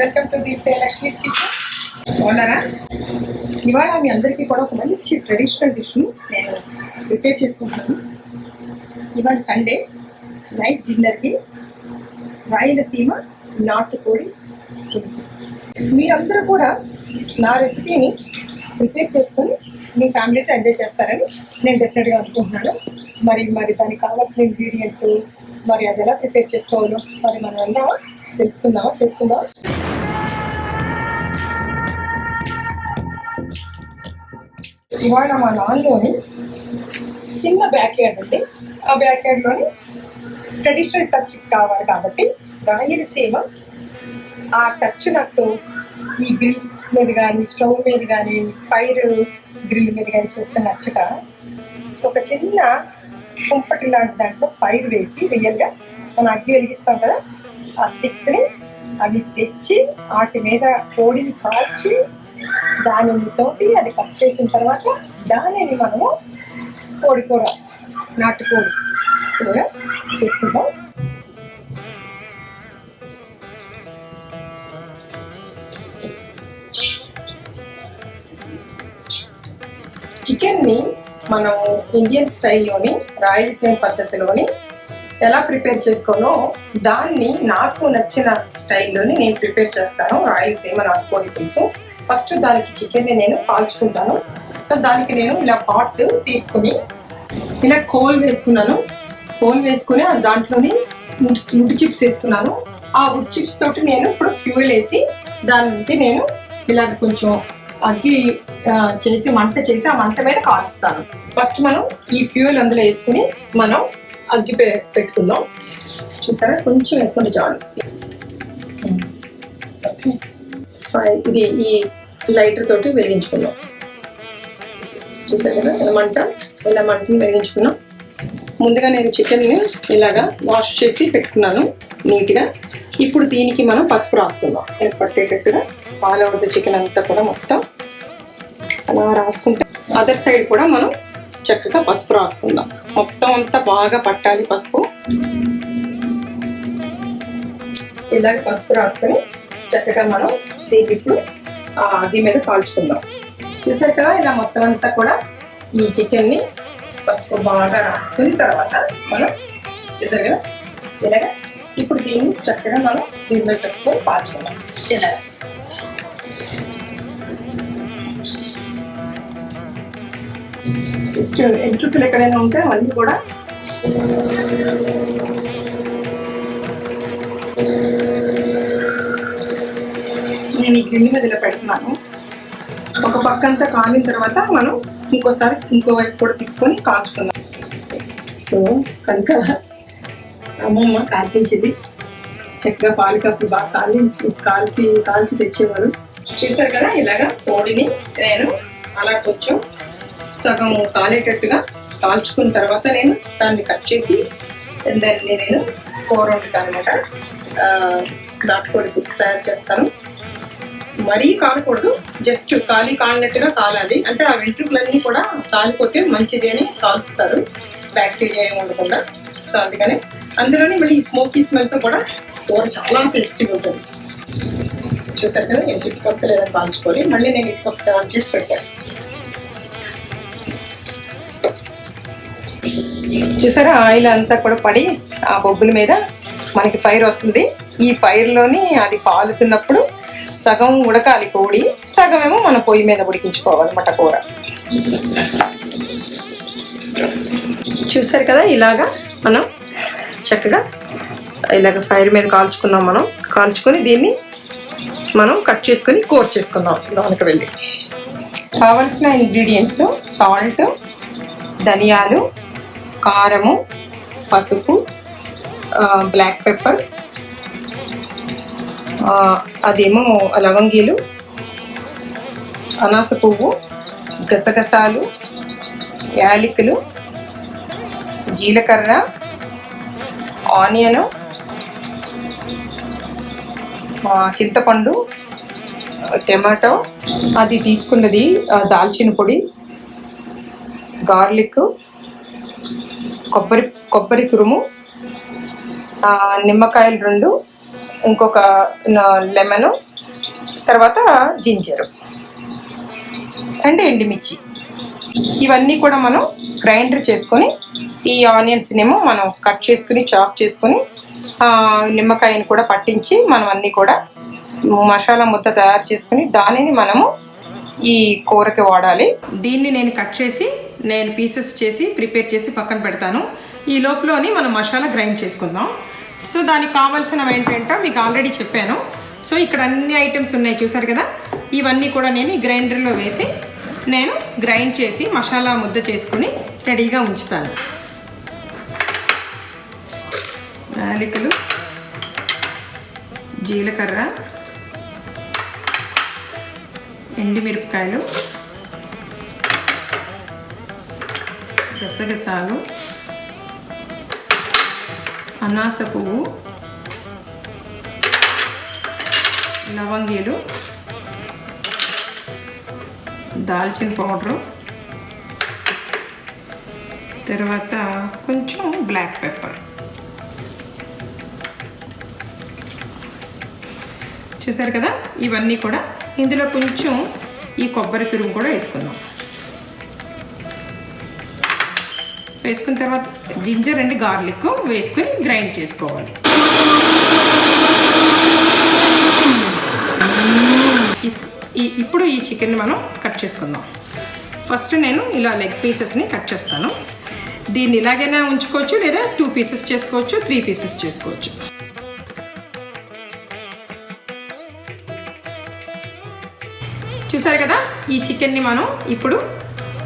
Welcome to the say Lakshmi's kitchen ఓనరా ఇవాళ మీ అందరికీ కూడా ఒక మంచి ట్రెడిషనల్ డిష్ని నేను ప్రిపేర్ చేసుకుంటున్నాను. ఇవాళ సండే నైట్ డిన్నర్కి రాయలసీమ నాటుకోడి పులుసు మీరందరూ కూడా నా రెసిపీని ప్రిపేర్ చేసుకొని మీ ఫ్యామిలీతో ఎంజాయ్ చేస్తారని నేను డెఫినెట్గా అనుకుంటున్నాను. మరి మరి దానికి కావాల్సిన ఇంగ్రీడియంట్స్ మరి అది ఎలా ప్రిపేర్ చేసుకోవాలో మరి మనం వెళ్దామా తెలుసుకుందామా చేసుకుందామా? ఇవాళ మా నాన్నలోని చిన్న బ్యాక్ యార్డ్ ఉంది. ఆ బ్యాక్ యార్డ్లోని ట్రెడిషనల్ టచ్ కావాలి కాబట్టి రాయలసీమ ఆ టచ్ నాకు ఈ గ్రిల్స్ మీద కానీ స్టవ్ మీద కానీ ఫైర్ గ్రిల్ మీద కానీ చేస్తే నచ్చక ఒక చిన్న కుంపటి లాంటి దాంట్లో ఫైర్ వేసి రియల్గా మనం అగ్గి వెలిగిస్తాం కదా ఆ స్టిక్స్ని అవి తెచ్చి వాటి మీద కోడిని కాల్చి దానితోటి అది కట్ చేసిన తర్వాత దానిని మనము కోడి కూర నాటుకోడి కూర చేసుకుంటాం చికెన్ని మనం ఇండియన్ స్టైల్లోని రాయలసీమ పద్ధతిలోని ఎలా ప్రిపేర్ చేసుకోవాలో దాన్ని నాకు నచ్చిన స్టైల్లోని నేను ప్రిపేర్ చేస్తాను. రాయలసీమ నాటుకోడి పులుసు. ఫస్ట్ దానికి చికెన్ని నేను కాల్చుకుంటాను. సో దానికి నేను ఇలా పాట్ తీసుకుని ఇలా కోల్ వేసుకున్నాను. కోల్ వేసుకుని ఆ దాంట్లోని వుడ్ చిప్స్ వేసుకున్నాను. ఆ వుడ్ చిప్స్ తోటి నేను ఇప్పుడు ఫ్యూయల్ వేసి దానికి నేను ఇలా కొంచెం అగ్గి ఆ, చేసి వంట చేసి ఆ వంట మీద కాల్చుతాను ఫస్ట్ మనం ఈ ఫ్యూయల్ అందులో వేసుకుని మనం అగ్గి పె- పెట్టుకుందాం. చూసారా? కొంచెం వేసుకుంటే చాలు. ఓకే. ఇది ఈ లైటర్ తోటి వెలిగించుకుందాం. చూసారు కదా? ఇలా మంట ఇలా మంటని వెలిగించుకున్నాం ముందుగా నేను చికెన్ని ఇలాగా వాష్ చేసి పెట్టుకున్నాను నీట్గా. ఇప్పుడు దీనికి మనం పసుపు రాసుకుందాం. ఇది పట్టేటట్టుగా ఆల్ ఓవర్ ద చికెన్ అంతా కూడా మొత్తం అలా రాసుకుంటే అదర్ సైడ్ కూడా మనం చక్కగా పసుపు రాసుకుందాం. మొత్తం అంతా బాగా పట్టాలి పసుపు. ఇలాగ పసుపు రాసుకొని చక్కగా మనం దీన్ని ఇప్పుడు దీని మీద కాల్చుకుందాం. చూసారు కదా ఇలా మొత్తం అంతా కూడా ఈ చికెన్ని పసుపు బాగా రాసుకున్న తర్వాత మనం చూసారు కదా ఇలాగ ఇప్పుడు దీన్ని చక్కగా మనం దీని మీద పెట్టుకొని కాల్చుకుందాం. ఇలా జస్ట్ ఎక్కడైనా ఉంటే అవన్నీ కూడా నేను ఈ గ్రిల్ మీద ఇలా పెడుతున్నాను. ఒక పక్క అంతా కాలిన తర్వాత మనం ఇంకోసారి ఇంకో వైపు కూడా తిప్పుకొని కాల్చుకుందాం. సో కనుక అమ్మమ్మ కాల్పించింది చక్కగా పాలు కప్పులు బాగా కాలించి కాల్చి కాల్చి తెచ్చేవారు చూసారు కదా ఇలాగా కోడిని నేను అలా కొంచెం సగం కాలేటట్టుగా కాల్చుకున్న తర్వాత నేను దాన్ని కట్ చేసి దాన్ని నేను కూర వండుతాను అనమాట నాటుకోడి పులుసు తయారు చేస్తాను. మరీ కాలకూడదు జస్ట్ కాలి కాలినట్టుగా కాలాలి. అంటే ఆ వెంట్రుకలన్నీ కూడా కాలిపోతే మంచిది అని కాల్స్తారు. బ్యాక్టీరియా ఏమి ఉండకుండా. సో అందుకని అందులోని మళ్ళీ ఈ స్మోకీ స్మెల్తో కూడా కూర చాలా టేస్టీగా ఉంటుంది. చూసారు కదా? నేను చుట్టుపక్కల ఏదైనా కాల్చుకొని మళ్ళీ నేను ఇటుపక్క ఆన్ చేసి పెట్టాను. చూసారా? ఆయిల్ అంతా కూడా పడి ఆ బొగ్గుల మీద మనకి ఫైర్ వస్తుంది. ఈ ఫైర్లోని అది కాలుతున్నప్పుడు సగం ఉడకాలి కోడి సగం ఏమో మన పొయ్యి మీద ఉడికించుకోవాలన్నమాట కూర. చూసారు కదా ఇలాగా మనం చక్కగా ఇలాగ ఫైర్ మీద కాల్చుకున్నాం మనం. కాల్చుకొని దీన్ని మనం కట్ చేసుకొని కూర చేసుకుందాం లోనికి వెళ్ళి. కావలసిన ఇంగ్రీడియంట్స్ సాల్ట్ ధనియాలు కారము పసుపు బ్లాక్ పెప్పర్ అదేమో లవంగీలు అనాస పువ్వు గసగసాలు యాలికలు జీలకర్ర ఆనియను చింతపండు టమాటో అది తీసుకున్నది దాల్చిన పొడి గార్లిక్ కొబ్బరి కొబ్బరి తురుము నిమ్మకాయలు రెండు ఇంకొక లెమన్ తర్వాత జింజరు. అండ్ ఎండుమిర్చి. ఇవన్నీ కూడా మనం గ్రైండర్ చేసుకొని ఈ ఆనియన్స్నేమో మనం కట్ చేసుకుని చాప్ చేసుకుని నిమ్మకాయని కూడా పట్టించి మనం అన్నీ కూడా మసాలా ముద్ద తయారు చేసుకుని దానిని మనము ఈ కూరకి వాడాలి. దీన్ని నేను కట్ చేసి నేను పీసెస్ చేసి ప్రిపేర్ చేసి పక్కన పెడతాను. ఈ లోపలని మనం మసాలా గ్రైండ్ చేసుకుందాం. సో దానికి కావాల్సినవి ఏంటంటే మీకు ఆల్రెడీ చెప్పాను. సో ఇక్కడ అన్ని ఐటమ్స్ ఉన్నాయి చూసారు కదా? ఇవన్నీ కూడా నేను గ్రైండర్లో వేసి నేను గ్రైండ్ చేసి మసాలా ముద్ద చేసుకుని రెడీగా ఉంచుతాను. యాలకులు జీలకర్ర ఎండుమిరపకాయలు గసగసాలు అనాస పువ్వు లవంగీలు దాల్చిన పౌడరు తర్వాత కొంచెం బ్లాక్ పెప్పర్. చూసారు కదా? ఇవన్నీ కూడా ఇందులో కొంచెం ఈ కొబ్బరి తురుము కూడా వేసుకుందాం. వేసుకున్న తర్వాత జింజర్ అండ్ గార్లిక్ వేసుకొని గ్రైండ్ చేసుకోవాలి. ఇప్- ఇప్పుడు ఈ చికెన్ని మనం కట్ చేసుకుందాం. ఫస్ట్ నేను ఇలా లెగ్ పీసెస్ని కట్ చేస్తాను. దీన్ని ఇలాగైనా ఉంచుకోవచ్చు లేదా టూ పీసెస్ చేసుకోవచ్చు త్రీ పీసెస్ చేసుకోవచ్చు. చూసారు కదా ఈ చికెన్ని మనం ఇప్పుడు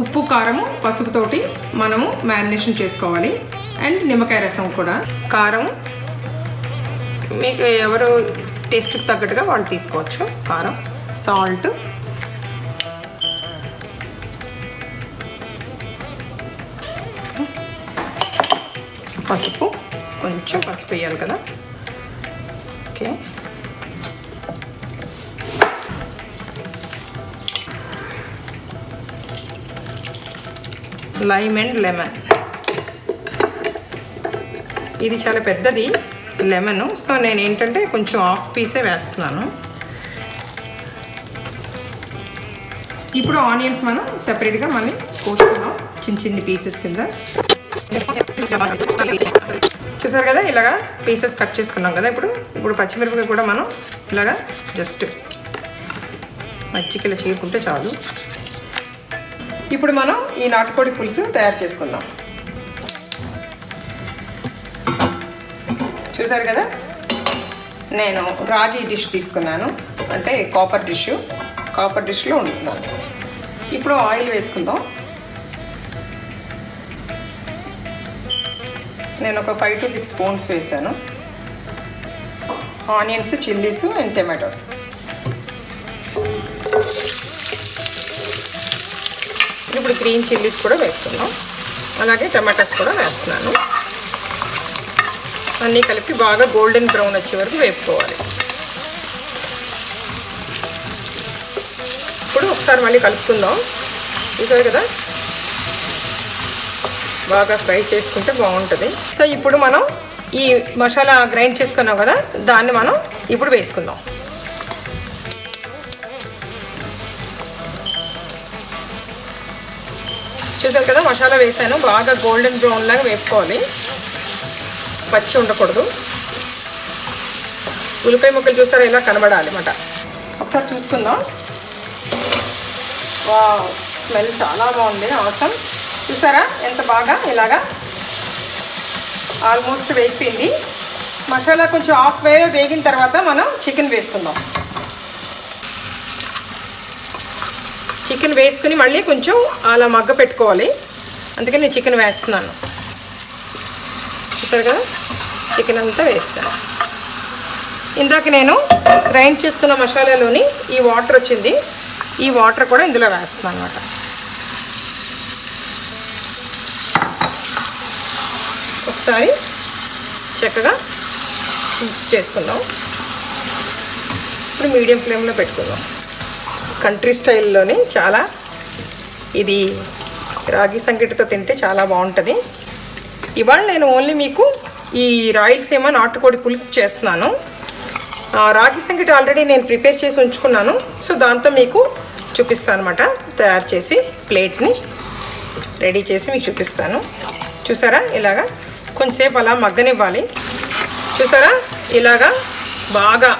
ఉప్పు కారము పసుపుతోటి మనము మ్యారినేషన్ చేసుకోవాలి. అండ్ నిమ్మకాయ రసం కూడా. కారం మీకు ఎవరు టేస్ట్కి తగ్గట్టుగా వాళ్ళు తీసుకోవచ్చు. కారం సాల్ట్. పసుపు. కొంచెం పసుపు వేయాలి కదా. ఓకే. Lime and lemon. ఇది చాలా పెద్దది లెమన్. సో నేను ఏంటంటే కొంచెం హాఫ్ పీసే వేస్తున్నాను. ఇప్పుడు ఆనియన్స్ మనం సెపరేట్గా మనం కోసుకున్నాం చిన్న చిన్న పీసెస్ కింద. చూసారు కదా ఇలాగా పీసెస్ కట్ చేసుకున్నాం కదా ఇప్పుడు. ఇప్పుడు పచ్చిమిరపకాయ కూడా మనం ఇలాగా జస్ట్ మచ్చికిల చీరుకుంటే చాలు. ఇప్పుడు మనం ఈ నాటుకోడి పులుసు తయారు చేసుకుందాం. చూసారు కదా? నేను రాగి డిష్ తీసుకున్నాను. అంటే కాపర్ డిష్. కాపర్ డిష్లో వండుతున్నాను ఇప్పుడు ఆయిల్ వేసుకుందాం. నేను ఒక ఫైవ్ టు సిక్స్ స్పూన్స్ వేసాను. Onions chillies and tomatoes. ఇప్పుడు గ్రీన్ చిల్లీస్ కూడా వేస్తున్నాం అలాగే టమాటాస్ కూడా వేస్తున్నాను. అన్నీ కలిపి బాగా గోల్డెన్ బ్రౌన్ వచ్చే వరకు వేపుకోవాలి. ఇప్పుడు ఒకసారి మళ్ళీ కలుపుకుందాం. చూసారు కదా? బాగా ఫ్రై చేసుకుంటే బాగుంటుంది. సో ఇప్పుడు మనం ఈ మసాలా గ్రైండ్ చేసుకున్నాం కదా? దాన్ని మనం ఇప్పుడు వేసుకుందాం. చూసారు కదా మసాలా వేసాను. బాగా గోల్డెన్ బ్రౌన్ లాగా వేపుకోవాలి పచ్చి ఉండకూడదు. ఉల్లిపాయ ముక్కలు చూసారా ఇలా కనబడాలి అన్నమాట. ఒకసారి చూసుకుందాం. వా స్మెల్ చాలా బాగుంది. అవసరం. చూసారా ఎంత బాగా ఇలాగా ఆల్మోస్ట్ వేగిపోయింది. మసాలా కొంచెం హాఫ్ వే వేగిన తర్వాత మనం చికెన్ వేసుకుందాం. చికెన్ వేసుకుని మళ్ళీ కొంచెం అలా మగ్గ పెట్టుకోవాలి. అందుకని నేను చికెన్ వేస్తున్నాను. చూసారు కదా? చికెన్ అంతా వేస్తాను. ఇందాక నేను గ్రైండ్ చేస్తున్న మసాలాలోని ఈ వాటర్ వచ్చింది. ఈ వాటర్ కూడా ఇందులో వేస్తున్నాను అనమాట ఒకసారి చక్కగా మిక్స్ చేసుకుందాం. ఇప్పుడు మీడియం ఫ్లేమ్లో పెట్టుకుందాం. కంట్రీ స్టైల్లోనే చాలా ఇది రాగి సంగటితో తింటే చాలా బాగుంటుంది. ఇవాళ నేను ఓన్లీ మీకు ఈ రాయలసీమ నాటుకోడి పులుసు చేస్తున్నాను. రాగి సంగటి ఆల్రెడీ నేను ప్రిపేర్ చేసి ఉంచుకున్నాను. సో దాంతో మీకు చూపిస్తాను అనమాట తయారు చేసి ప్లేట్ని రెడీ చేసి మీకు చూపిస్తాను. చూసారా? ఇలాగా కొంచెంసేపు అలా మగ్గనివ్వాలి. చూసారా? ఇలాగా బాగా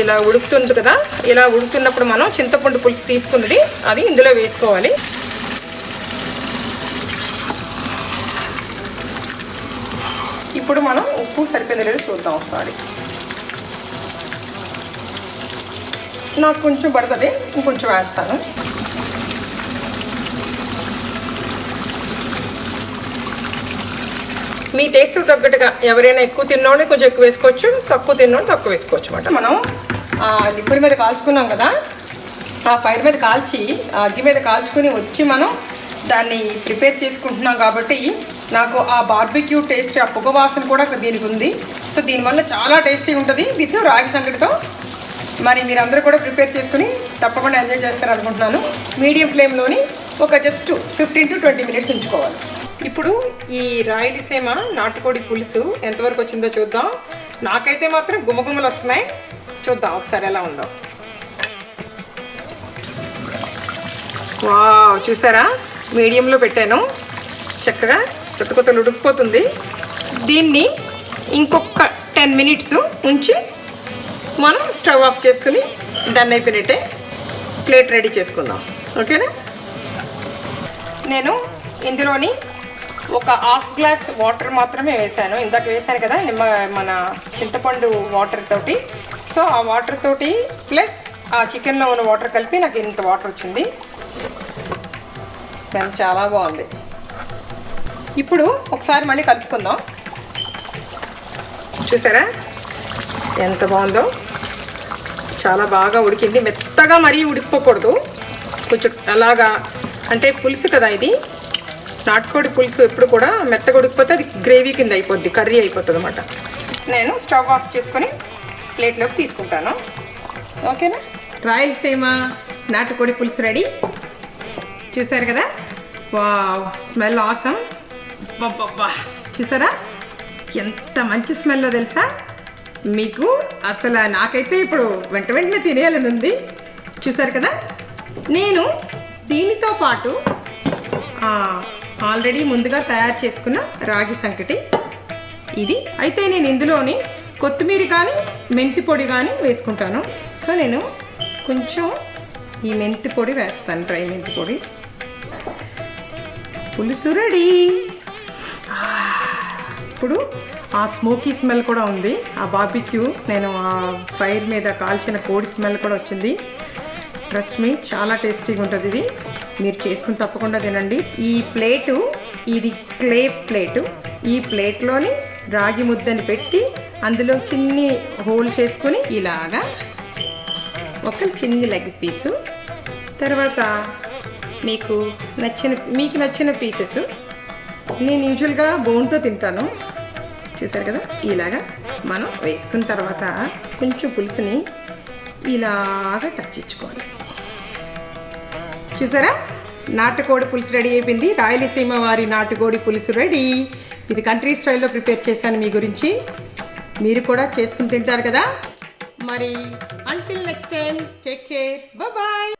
ఇలా ఉడుకుతుంది కదా ఇలా ఉడుకుతున్నప్పుడు మనం చింతపండు పులుసు తీసుకున్నది అది ఇందులో వేసుకోవాలి. ఇప్పుడు మనం ఉప్పు సరిపోయింది లేదో చూద్దాం ఒకసారి. నాకు కొంచెం పడుతుంది ఇంకొంచెం వేస్తాను. మీ టేస్ట్ తగ్గట్టుగా ఎవరైనా ఎక్కువ తిన్నోళ్ళు కొంచెం ఎక్కువ వేసుకోవచ్చు తక్కువ తిన్నోళ్ళు తక్కువ వేసుకోవచ్చు అనమాట మనం ఆ, నిప్పుల మీద కాల్చుకున్నాం కదా ఆ ఫైర్ మీద కాల్చి ఆ అగ్గి మీద కాల్చుకుని వచ్చి మనం దాన్ని ప్రిపేర్ చేసుకుంటున్నాం కాబట్టి నాకు ఆ బార్బిక్యూ టేస్ట్ ఆ పొగ వాసన కూడా దీనికి ఉంది. సో దీనివల్ల చాలా టేస్టీ ఉంటుంది. విత్ రాగి సంగటితో మరి మీరందరూ కూడా ప్రిపేర్ చేసుకుని తప్పకుండా ఎంజాయ్ చేస్తారు అనుకుంటున్నాను మీడియం ఫ్లేమ్లోని ఒక just fifteen to twenty minutes ఉంచుకోవాలి. ఇప్పుడు ఈ రాయలసీమ నాటుకోడి పులుసు ఎంతవరకు వచ్చిందో చూద్దాం. నాకైతే మాత్రం గుమగుమలు వస్తున్నాయి. చూద్దాం ఒకసారి ఎలా ఉందో. వావ్ చూసారా? మీడియంలో పెట్టాను. చక్కగా కొత్త కొత్తలు ఉడికిపోతుంది. దీన్ని ఇంకొక టెన్ మినిట్స్ ఉంచి మనం స్టవ్ ఆఫ్ చేసుకుని డన్ అయిపోయినట్టే ప్లేట్ రెడీ చేసుకుందాం. ఓకేనా? నేను ఇందులోని ఒక హాఫ్ గ్లాస్ వాటర్ మాత్రమే వేసాను ఇందాక వేసాను కదా నిమ్మ మన చింతపండు వాటర్ తోటి. సో ఆ వాటర్ తోటి ప్లస్ ఆ చికెన్లో ఉన్న వాటర్ కలిపి నాకు ఇంత వాటర్ వచ్చింది. స్మెల్ చాలా బాగుంది. ఇప్పుడు ఒకసారి మళ్ళీ కలుపుకుందాం. చూసారా? ఎంత బాగుందో. చాలా బాగా ఉడికింది. మెత్తగా మరీ ఉడికిపోకూడదు. కొంచెం అలాగా అంటే పులుసు కదా ఇది. నాటుకోడి పులుసు ఎప్పుడు కూడా మెత్తగా ఉడికిపోతే అది గ్రేవీ కింద అయిపోద్ది కర్రీ అయిపోతుంది అనమాట నేను స్టవ్ ఆఫ్ చేసుకొని ప్లేట్లోకి తీసుకుంటాను. ఓకేనా? రాయలసీమ నాటుకోడి పులుసు రెడీ. చూసారు కదా? వా స్మెల్ ఆసం బాబా చూసారా? ఎంత మంచి స్మెల్లో తెలుసా? మీకు అసలు నాకైతే ఇప్పుడు వెంట వెంటనే తినేయాలని ఉంది. చూసారు కదా? నేను దీనితో పాటు ఆల్రెడీ ముందుగా తయారు చేసుకున్న రాగి సంకటి. ఇది అయితే నేను ఇందులోని కొత్తిమీర కానీ మెంతి పొడి కానీ వేసుకుంటాను. సో నేను కొంచెం ఈ మెంతి పొడి వేస్తాను డ్రై మెంతి పొడి. పులుసు రెడీ. ఇప్పుడు ఆ స్మోకీ స్మెల్ కూడా ఉంది. ఆ బాబిక్యూ నేను ఆ ఫైర్ మీద కాల్చిన కోడి స్మెల్ కూడా వచ్చింది. ట్రస్ట్ మీ చాలా టేస్టీగా ఉంటుంది ఇది. మీరు చేసుకుని తప్పకుండా తినండి. ఈ ప్లేటు ఇది క్లే ప్లేటు. ఈ ప్లేట్లోని రాగి ముద్దని పెట్టి అందులో చిన్ని హోల్ చేసుకొని ఇలాగా ఒక చిన్ని లెగ్ పీసు. తర్వాత మీకు నచ్చిన మీకు నచ్చిన పీసెస్. నేను యూజువల్గా బోన్తో తింటాను. చూసారు కదా? ఇలాగా మనం వేసుకున్న తర్వాత కొంచెం పులుసుని ఇలాగా టచ్ ఇచ్చుకోవాలి. చూసారా? నాటుకోడి పులుసు రెడీ అయిపోయింది. రాయలసీమ వారి నాటుకోడి పులుసు రెడీ. ఇది కంట్రీ స్టైల్లో ప్రిపేర్ చేశాను మీ గురించి. మీరు కూడా చేసుకుని తింటారు కదా. మరి until next time take care bye